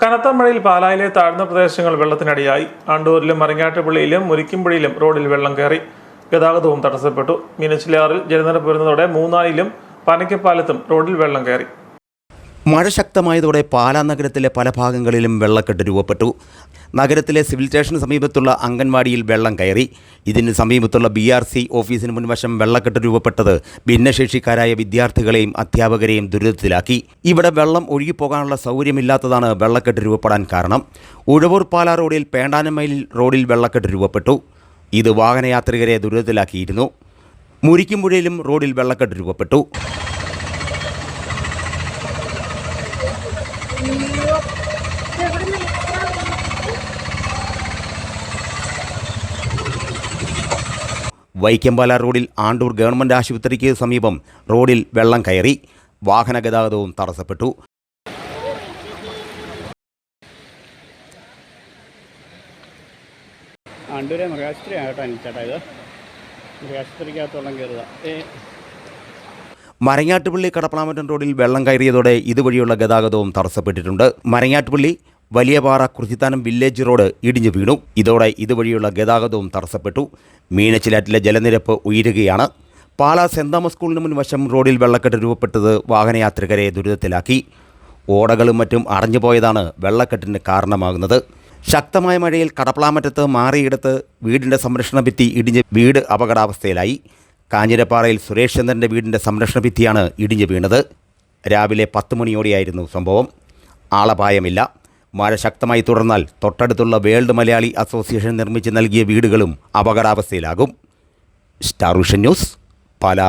കനത്ത മഴയിൽ പാലായിലെ താഴ്ന്ന പ്രദേശങ്ങൾ വെള്ളത്തിനടിയായി. ആണ്ടൂരിലും മറിങ്ങാട്ടുപള്ളിയിലും മുരിക്കുംപുഴയിലും റോഡിൽ വെള്ളം കയറി. ഗതാഗതവും തടസ്സപ്പെട്ടു. മീനച്ചിലാറിൽ ജലനിരപ്പ് വരുന്നതോടെ മൂന്നാലിലും പനയ്ക്കപ്പാലത്തും റോഡിൽ വെള്ളം കയറി. മഴ ശക്തമായതോടെ പാലാ നഗരത്തിലെ പല ഭാഗങ്ങളിലും വെള്ളക്കെട്ട് രൂപപ്പെട്ടു. നഗരത്തിലെ സിവിൽ സ്റ്റേഷന് സമീപത്തുള്ള അംഗൻവാടിയിൽ വെള്ളം കയറി. ഇതിന് സമീപത്തുള്ള ബി ആർ സി ഓഫീസിന് മുൻവശം വെള്ളക്കെട്ട് രൂപപ്പെട്ടത് ഭിന്നശേഷിക്കാരായ വിദ്യാർത്ഥികളെയും അധ്യാപകരെയും ദുരിതത്തിലാക്കി. ഇവിടെ വെള്ളം ഒഴുകിപ്പോകാനുള്ള സൗകര്യമില്ലാത്തതാണ് വെള്ളക്കെട്ട് രൂപപ്പെടാൻ കാരണം. ഉഴവൂർ പാലാ റോഡിൽ പേണ്ടാനമൈൽ റോഡിൽ വെള്ളക്കെട്ട് രൂപപ്പെട്ടു. ഇത് വാഹനയാത്രികരെ ദുരിതത്തിലാക്കിയിരുന്നു. മുരിക്കുമ്പുഴയിലും റോഡിൽ വെള്ളക്കെട്ട് രൂപപ്പെട്ടു. വൈക്കമ്പാല റോഡിൽ ആണ്ടൂർ ഗവൺമെന്റ് ആശുപത്രിക്ക് സമീപം റോഡിൽ വെള്ളം കയറി. വാഹന ഗതാഗതവും തടസ്സപ്പെട്ടു. ആണ്ടൂരെ മൃഗാശുപത്രിയാണ് കേട്ടോ ചേട്ടാ ഇത്. മൃഗാശുപത്രിക്കകത്തോളം കയറുക മരങ്ങാട്ടുപള്ളി കടപ്പളാമറ്റം റോഡിൽ വെള്ളം കയറിയതോടെ ഇതുവഴിയുള്ള ഗതാഗതവും തടസ്സപ്പെട്ടിട്ടുണ്ട്. മരങ്ങാട്ടുപള്ളി വലിയപാറ കുറിച്ചിത്താനം വില്ലേജ് റോഡ് ഇടിഞ്ഞു വീണു. ഇതോടെ ഇതുവഴിയുള്ള ഗതാഗതവും തടസ്സപ്പെട്ടു. മീനച്ചിലാറ്റിലെ ജലനിരപ്പ് ഉയരുകയാണ്. പാലാ സെന്റ് തോമസ് സ്കൂളിന് മുൻവശം റോഡിൽ വെള്ളക്കെട്ട് രൂപപ്പെട്ടത് വാഹനയാത്രികരെ ദുരിതത്തിലാക്കി. ഓടകളും മറ്റും അടഞ്ഞുപോയതാണ് വെള്ളക്കെട്ടിന് കാരണമാകുന്നത്. ശക്തമായ മഴയിൽ കടപ്പളാമറ്റത്ത് മാറിയിടത്ത് വീടിന്റെ സംരക്ഷണ ഭിത്തി ഇടിഞ്ഞ് വീട് അപകടാവസ്ഥയിലായി. കാഞ്ഞിരപ്പാറയിൽ സുരേഷ് ചന്ദ്രന്റെ വീടിന്റെ സംരക്ഷണ ഭിത്തിയാണ് ഇടിഞ്ഞു വീണത്. രാവിലെ പത്ത് മണിയോടെയായിരുന്നു സംഭവം. ആളപായമില്ല. മഴ ശക്തമായി തുടർന്നാൽ തൊട്ടടുത്തുള്ള വേൾഡ് മലയാളി അസോസിയേഷൻ നിർമ്മിച്ച് നൽകിയ വീടുകളും അപകടാവസ്ഥയിലാകും. Star vision news Pala.